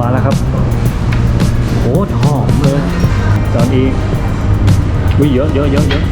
มาแล้วครับโคตรหอมเลย ตอนนี้วิเยอะเยอะเยอะเยอะ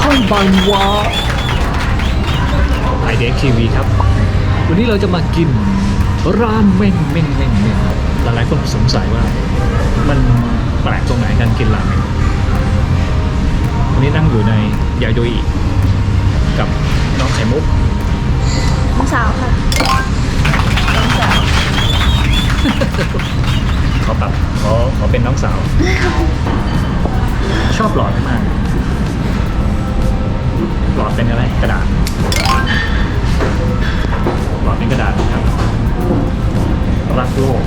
ข้างบันวา เด็กทีวีครับ วันนี้เราจะมากินรามเมงเมงเมงเมงหลายๆคนสงสัยว่า มันแปลกตรงไหนการกินรามเมงวันนี้นั่งอยู่ในยาโยอิกับน้องไข่มุกน้องสาวค่ะน้องสาวขอปรับขอขอเป็นน้องสาว ชอบหลอดมากหลอดเป็นอะไรกระดาษ หลอดเป็นกระดาษนะครับรักโลก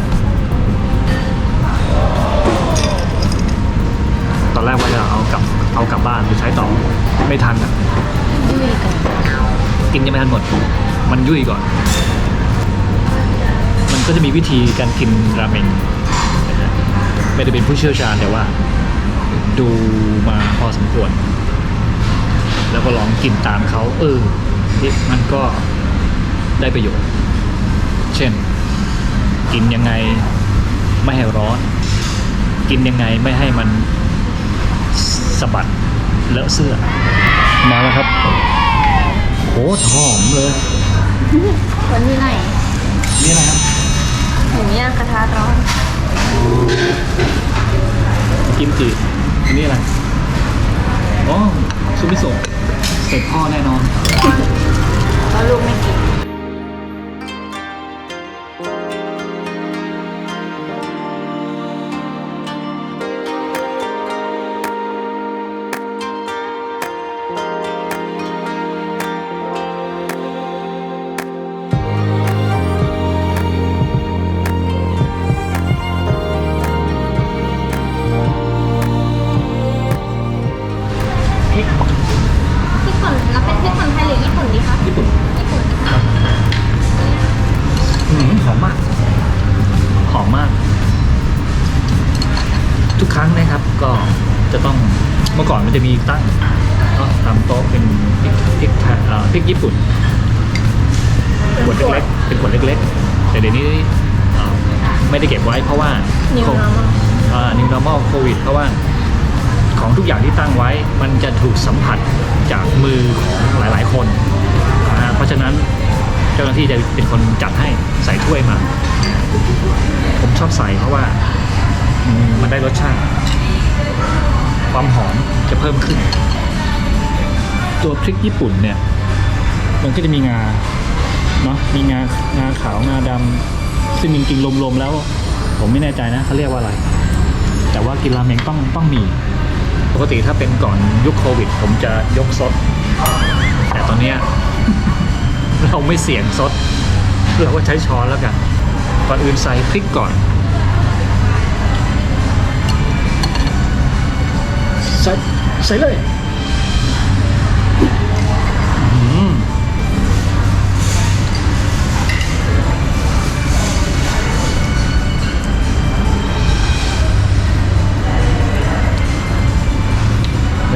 ตอนแรกว่าจะเอากลับเอากลับบ้านไปใช้ต่อไม่ทันอะยุ่ยกันกินยังไม่ทันหมด มันยุ่ยก่อน มันก็จะมีวิธีการกินราเมงนะฮะไม่ได้เป็นผู้เชี่ยวชาญแต่ว่า ดูมาพอสมควร แล้วก็ลองกินตามเขาเออนี่มันก็ ได้ประโยชน์ เช่น กินยังไงไม่ให้ร้อน กินยังไงไม่ให้มันสะบัดเลอะเสื้อ มาแล้วครับโคตรหอมเลยวันที่ไหนนี่อะไรครับหมูย่างกระทะร้อน กิมจิอันนี้อะไรอ๋อซูมิโซะเสร็จพ่อแน่นอน ก็จะต้องเมื่อก่อนมันจะมีตั้งเนาะตามโต๊ะเป็นพริกพริกไทยเอ่อพริกญี่ปุ่นขวดเล็กๆเป็นขวดเล็กๆ แต่เดี๋ยวนี้เอ่อไม่ได้เก็บไว้เพราะว่า นิวโคนามาอ่า new normal โควิด เพราะว่าของทุกอย่างที่ตั้งไว้มันจะถูกสัมผัสจากมือของหลาย ๆ คนอ่าเพราะฉะนั้นเจ้าหน้าที่จะเป็นคนจัดให้ใส่ถ้วยมา ผมชอบใส่เพราะว่าอืมมันได้รสชาติ ความหอมจะเพิ่มขึ้น ตัวพริกญี่ปุ่นเนี่ย มันก็จะมีงาเนาะมีงางาขาวงาดำซึ่งจริงๆรวมๆแล้ว ผมไม่แน่ใจนะเขาเรียกว่าอะไร แต่ว่ากินราเมงต้องต้องมีปกติถ้าเป็นก่อนยุคโควิด ผมจะยกซด แต่ตอนเนี้ยเราไม่เสี่ยงซด เราก็ใช้ช้อนแล้วกันก่อนอื่นใส่พริกก่อน ส่ใส่เลย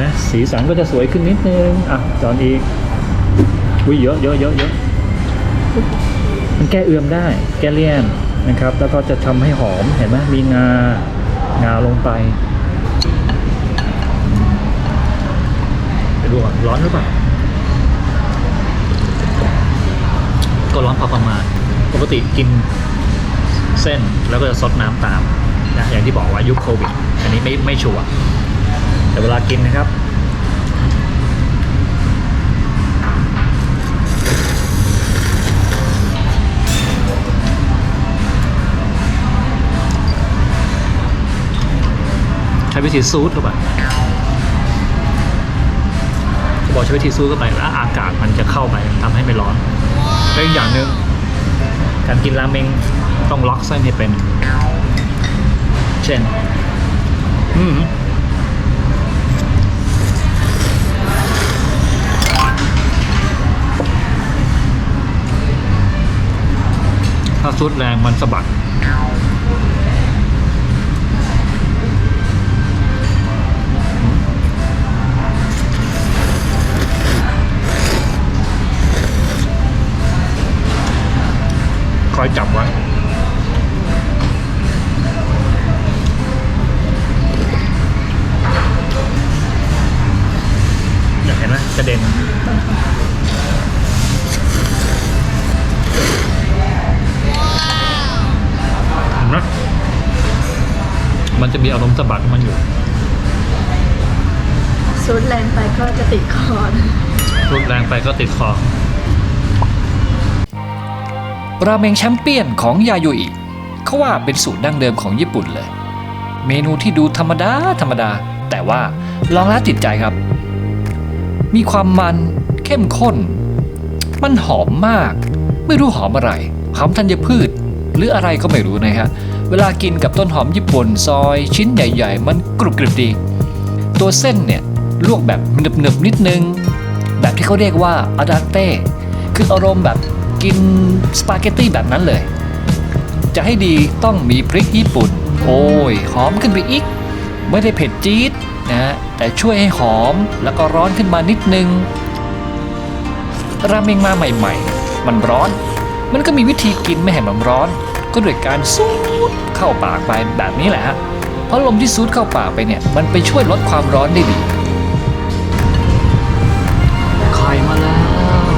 นะสีสันก็จะสวยขึ้นนิดนึง อะจอนอีกวิเยอะเยอะเยอะเยอะมันแก้เอื่อมได้ แก้เลี่ยนนะครับ แล้วก็จะทำให้หอม เห็นไหมมีงา งาลงไป ดูก่อนร้อนหรือเปล่า ก็ร้อนพอประมาณ ปกติกินเส้นแล้วก็จะซดน้ำตามนะอย่างที่บอกว่ายุคโควิด อันนี้ไม่ไม่ชัวร์แต่เวลากินนะครับใช้วิธีซูดเข้าไปเขา บอกใช้วิธีซูดเข้าไปแล้วอากาศมันจะเข้าไปทำให้ไม่ร้อนและอีกอย่างหนึ่งการกินราเมงต้องล็อกเส้นให้เป็น เช่น อืมซุดแรงมันสะบัด มันจะมีอารมณ์สะบัดของมันอยู่ซูดแรงไปก็จะติดคอนะรุนแรงไปก็ติดคอ ราเมงแชมเปี้ยนของยาโยอิเขาว่าเป็นสูตรดั้งเดิมของญี่ปุ่นเลย เมนูที่ดูธรรมดา ธรรมดา แต่ว่าลองแล้วติดใจครับ มีความมันเข้มข้น มันหอมมาก ไม่รู้หอมอะไร หอมธัญพืช หรืออะไรก็ไม่รู้นะฮะ เวลากินกับต้นหอมญี่ปุ่นซอย ชิ้นใหญ่ ๆ มันกรุบกริบดี ตัวเส้นเนี่ยลวกแบบหนึบๆนิดนึง แบบที่เขาเรียกว่าอาดาเต้คืออารมณ์แบบกินสปาเกตตี้แบบนั้นเลย จะให้ดีต้องมีพริกญี่ปุ่น โอ้ยหอมขึ้นไปอีก ไม่ได้เผ็ดจี๊ดนะ แต่ช่วยให้หอมแล้วก็ร้อนขึ้นมานิดนึง ราเมงมาใหม่ๆ มันร้อน มันก็มีวิธีกินไม่ให้มันร้อน ก็ด้วยการซูดเข้าปากไปแบบนี้แหละฮะ เพราะลมที่ซูดเข้าปากไปเนี่ย มันไปช่วยลดความร้อนได้ดี ไข่มาแล้ว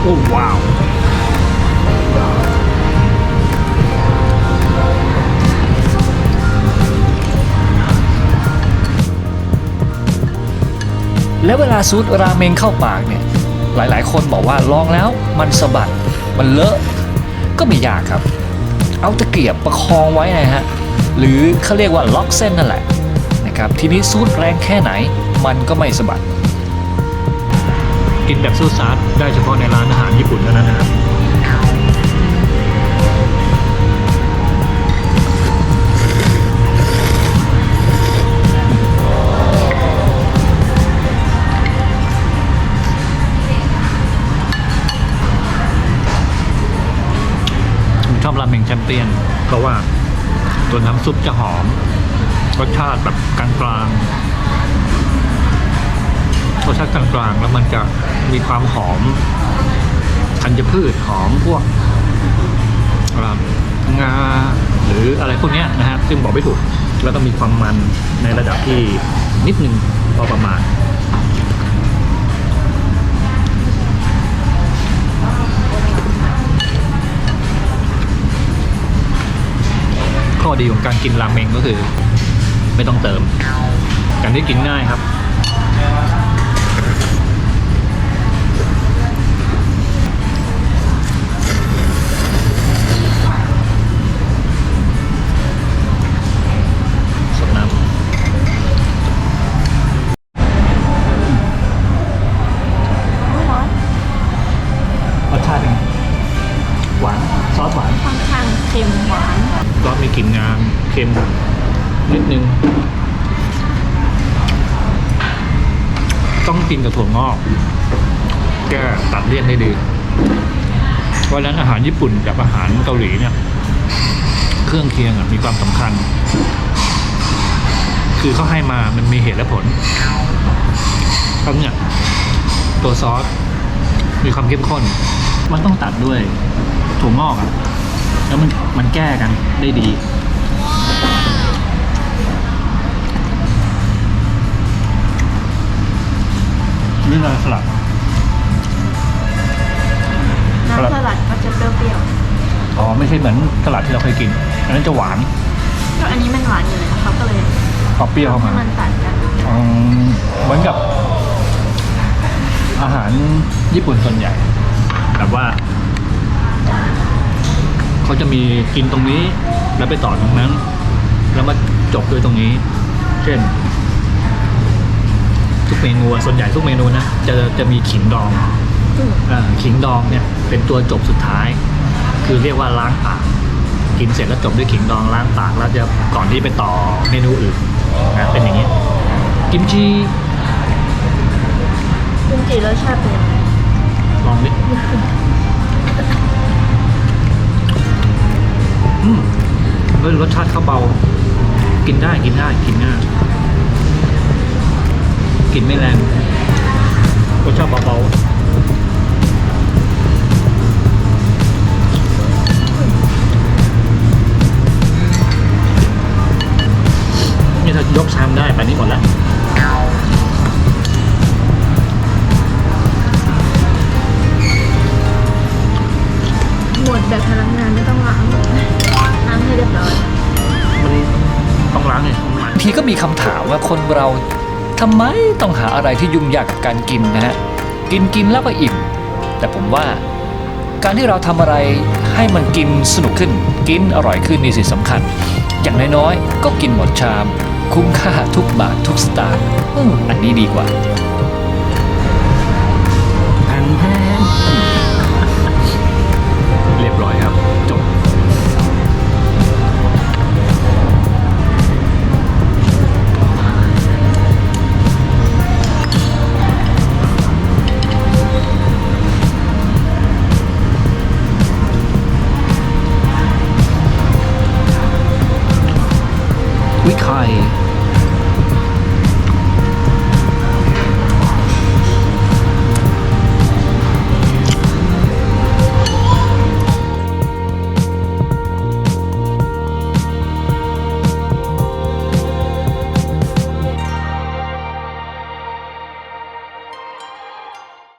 โอ้ว้าวแล้วเวลาซูดราเมงเข้าปากเนี่ย หลายๆ คนบอกว่าลองแล้วมันสะบัดมันเลอะก็ไม่ยากครับ เอาตะเกียบประคองไว้นะฮะหรือเขาเรียกว่าล็อกเส้นนั่นแหละนะครับทีนี้ซูดแรงแค่ไหนมันก็ไม่สะบัด กินแบบซูซาร์ได้เฉพาะในร้านอาหารญี่ปุ่นเท่านั้นนะครับ เมงแชมเปี้ยน เพราะว่าตัวน้ำซุปจะหอมรสชาติแบบกลางๆรสชาติกลางๆ แล้วมันจะมีความหอมธัญพืชหอมพวกงาหรืออะไรพวกนี้นะฮะซึ่งบอกไม่ถูก แล้วก็มีความมันในระดับที่นิดนึงพอประมาณ ดีของการกินราเมงก็คือ ไม่ต้องเติมการที่กินง่ายครับ กินกับถั่วงอกแก้ตัดเลี่ยนได้ดีเพราะฉะนั้นอาหารญี่ปุ่นกับอาหารเกาหลีเนี่ย เครื่องเคียงอะมีความสำคัญ คือเขาให้มามันมีเหตุและผลทั้งเนี่ยตัวซอสมีความเข้มข้น มันต้องตัดด้วยถั่วงอกอะแล้วมันมันแก้กันได้ดี นี่อะไรสลัด น้ำสลัดก็จะเปรี้ยวอ๋อ ไม่ใช่เหมือนสลัดที่เราเคยกิน อันนั้นจะหวาน ๆก็อันนี้มันหวานอยู่แล้วเขาก็เลยพอเปรี้ยวเข้าให้มามันตัดกันอืมเหมือนกับ อาหารญี่ปุ่นส่วนใหญ่ แบบว่า เขาจะมีกินตรงนี้ แล้วไปต่อตรงนั้น แล้วมาจบด้วยตรงนี้ เช่น ทุกเมนูอะส่วนใหญ่ทุกเมนูนะจะจะมีขิงดองอืมอ่าขิงดองเนี่ยเป็นตัวจบสุดท้าย คือเรียกว่าล้างปากกินเสร็จแล้วจบด้วยขิงดองล้างปากแล้วจะก่อนที่ไปต่อเมนูอื่นนะเป็นอย่างนี้กิมจิกิมจิรสชาติเป็นยังไงลองดิอืมเฮ้ยรสชาติข้าวเบา กินได้กินได้กินง่าย กินไม่แรงรสชาติเบาๆนี่ถ้ายกชามได้ไปนี้หมดแล้วหมดแบบพนักงานไม่ต้องล้างล้างให้เรียบร้อยมันต้องล้างไงมันบางทีก็มีคำถามว่าคนเรา ทำไมต้องหาอะไรที่ยุ่งยากกับการกินนะฮะ กินกินแล้วก็อิ่ม แต่ผมว่าการที่เราทำอะไรให้มันกินสนุกขึ้น กินอร่อยขึ้นนี่สิสำคัญ อย่างน้อยๆ ก็กินหมดชาม คุ้มค่าทุกบาททุกสตางค์อันนี้ดีกว่า